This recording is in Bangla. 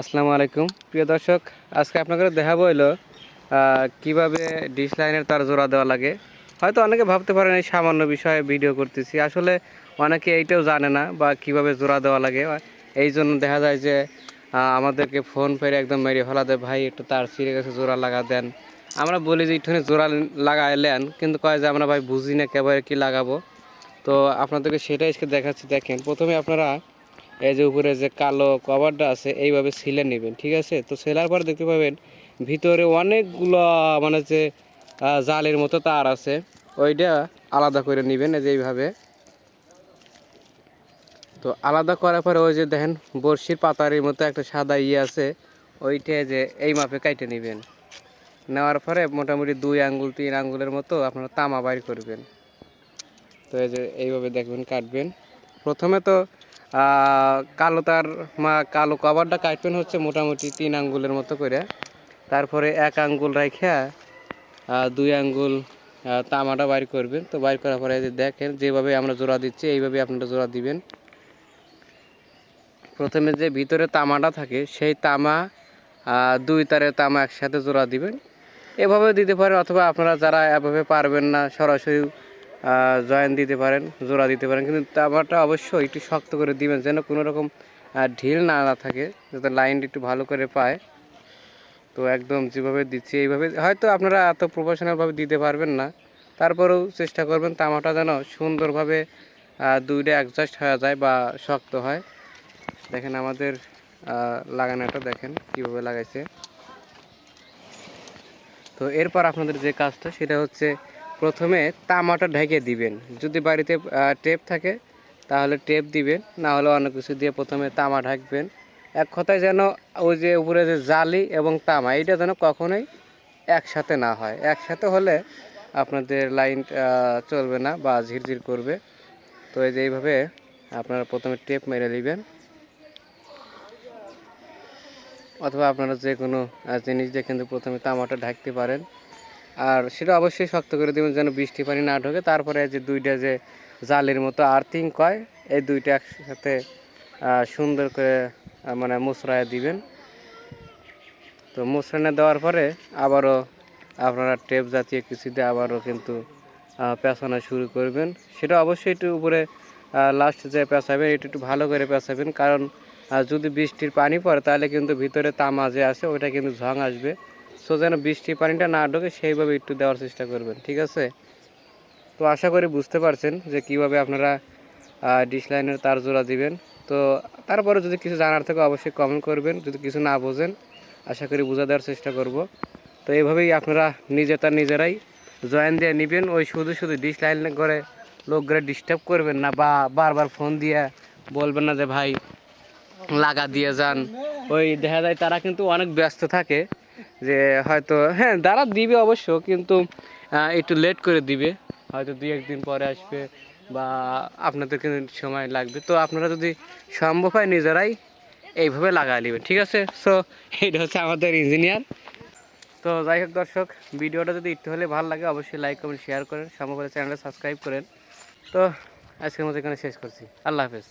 আসসালামু আলাইকুম। প্রিয় দর্শক, আজকে আপনাদের দেখাবো হইল কীভাবে ডিশ লাইনের তার জোড়া দেওয়া লাগে। হয়তো অনেকে ভাবতে পারেন এই সামান্য বিষয়ে ভিডিও করতেছি। আসলে অনেকে এইটাও জানে না বা কীভাবে জোড়া দেওয়া লাগে। এই জন্য দেখা যায় যে আমাদেরকে ফোন পেরে একদম মেরে ফেলা দেয়, ভাই, একটু তার ছিঁড়ে গেছে, জোড়া লাগা দেন। আমরা বলি যে, একটুখানি জোড়া লাগাইলেন কিন্তু কয় যে, আমরা ভাই বুঝি না কেবারে কি লাগাবো? তো আপনাদেরকে সেটাই আজকে দেখাচ্ছি। দেখেন, প্রথমে আপনারা এই যে উপরে যে কালো কভারটা আছে, এইভাবে ছিলে নেবেন, ঠিক আছে? তো সেলার পর দেখতে পাবেন, ভিতরে অনেকগুলো মানে যে জালের মতো তার আছে। ওইটা আলাদা করে নেবেন, এই যে এইভাবে। তো আলাদা করার পরে ওই যে দেখেন, বড়শির পাতারের মতো একটা সাদা ইয়ে আছে, ওইটা যে এই মাপে কাইটে নেবেন। নেওয়ার পরে মোটামুটি দুই আঙ্গুল, তিন আঙ্গুলের মতো আপনারা তামা বাইর করবেন। তো এই যে এইভাবে দেখবেন, কাটবেন। প্রথমে তো কালো তার মা, কালো কভারটা কাটবেন হচ্ছে মোটামুটি তিন আঙ্গুলের মতো করে। তারপরে এক আঙ্গুল রাখা দুই আঙ্গুল তামাটা বাইর করবেন। তো বাইর করার পরে দেখেন, যেভাবে আমরা জোড়া দিচ্ছি, এইভাবে আপনারা জোড়া দিবেন। প্রথমে যে ভিতরে তামাটা থাকে, সেই তামা দুই তারের তামা একসাথে জোড়া দিবেন। এভাবে দিতে পারেন, অথবা আপনারা যারা এভাবে পারবেন না, সরাসরি জয়েন দিতে পারেন, জোড়া দিতে পারেন। কিন্তু তামাটা অবশ্যই একটু শক্ত করে দিবেন, যেন কোনো রকম ঢিল না না থাকে, যাতে লাইনটা একটু ভালো করে পায়। তো একদম যেভাবে দিচ্ছি এইভাবে, হয়তো আপনারা এত প্রফেশনালভাবে দিতে পারবেন না। তারপরেও চেষ্টা করবেন, তামাটা যেন সুন্দরভাবে দুইটা অ্যাডজাস্ট হয়ে যায় বা শক্ত হয়। দেখেন আমাদের লাগানোটা দেখেন কীভাবে লাগাইছে। তো এরপর আপনাদের যে কাজটা, সেটা হচ্ছে প্রথমে তামাটা ঢেকে দিবেন। যদি বাড়িতে টেপ থাকে, তাহলে টেপ দিবেন। না হলে অন্য কিছু দিয়ে প্রথমে তামা ঢাকবেন। এক কথায় যেন ওই যে উপরে যে জালি এবং তামা, এইটা যেন কখনোই একসাথে না হয়। একসাথে হলে আপনাদের লাইন চলবে না বা ঝিরঝির করবে। তো এই যে এইভাবে আপনারা প্রথমে টেপ মেরে নেবেন। অথবা আপনারা যে কোনো জিনিস দিয়ে কিন্তু প্রথমে তামাটা ঢাকতে পারেন। আর সেটা অবশ্যই শক্ত করে দেবেন যেন বৃষ্টি পানি না ঢোকে। তারপরে যে দুইটা যে জালের মতো আর্থিং কয়, এই দুইটা একসাথে সুন্দর করে মানে মুসরায় দিবেন। তো মুসরানে দেওয়ার পরে আবারও আপনারা টেপ জাতীয় কিছু দিয়ে আবারও কিন্তু পেঁচানো শুরু করবেন। সেটা অবশ্যই একটু উপরে লাস্ট যে পেঁচাবেন, এটা একটু ভালো করে পেঁচাবেন। কারণ যদি বৃষ্টির পানি পড়ে, তাহলে কিন্তু ভিতরে তামা যে আছে, ওইটা কিন্তু ঝং আসবে। সো যেন বৃষ্টির পানিটা না ঢোকে সেইভাবে একটু দেওয়ার চেষ্টা করবেন, ঠিক আছে? তো আশা করি বুঝতে পারছেন যে কীভাবে আপনারা ডিশ লাইনের তার জোড়া দিবেন। তো তারপরে যদি কিছু জানার থাকে অবশ্যই কমেন্ট করবেন, যদি কিছু না বোঝেন, আশা করি বোঝা দেওয়ার চেষ্টা করব। তো এইভাবেই আপনারা নিজে তার নিজেরাই জয়েন দিয়ে নেবেন, ওই শুধু শুধু ডিশ লাইন করে লোকগুলো ডিস্টার্ব করবেন না, বা বারবার ফোন দিয়ে বলবেন না যে ভাই লাগা দিয়ে যান। ওই দেখা যায় তারা কিন্তু অনেক ব্যস্ত থাকে যে হয়তো হ্যাঁ তারা দিবে অবশ্য, কিন্তু একটু লেট করে দিবে। হয়তো দুই একদিন পরে আসবে বা আপনাদের কিন্তু সময় লাগবে। তো আপনারা যদি সম্ভব হয় নিজেরাই এইভাবে লাগাই নেবেন, ঠিক আছে? সো এটা হচ্ছে আমাদের ইঞ্জিনিয়ার তো যাই হোক দর্শক, ভিডিওটা যদি একটু হলে ভালো লাগে, অবশ্যই লাইক কমেন্ট শেয়ার করেন। সম্ভব হলে চ্যানেলটা সাবস্ক্রাইব করেন। তো আজকের মতো এখানে শেষ করছি। আল্লাহ হাফেজ।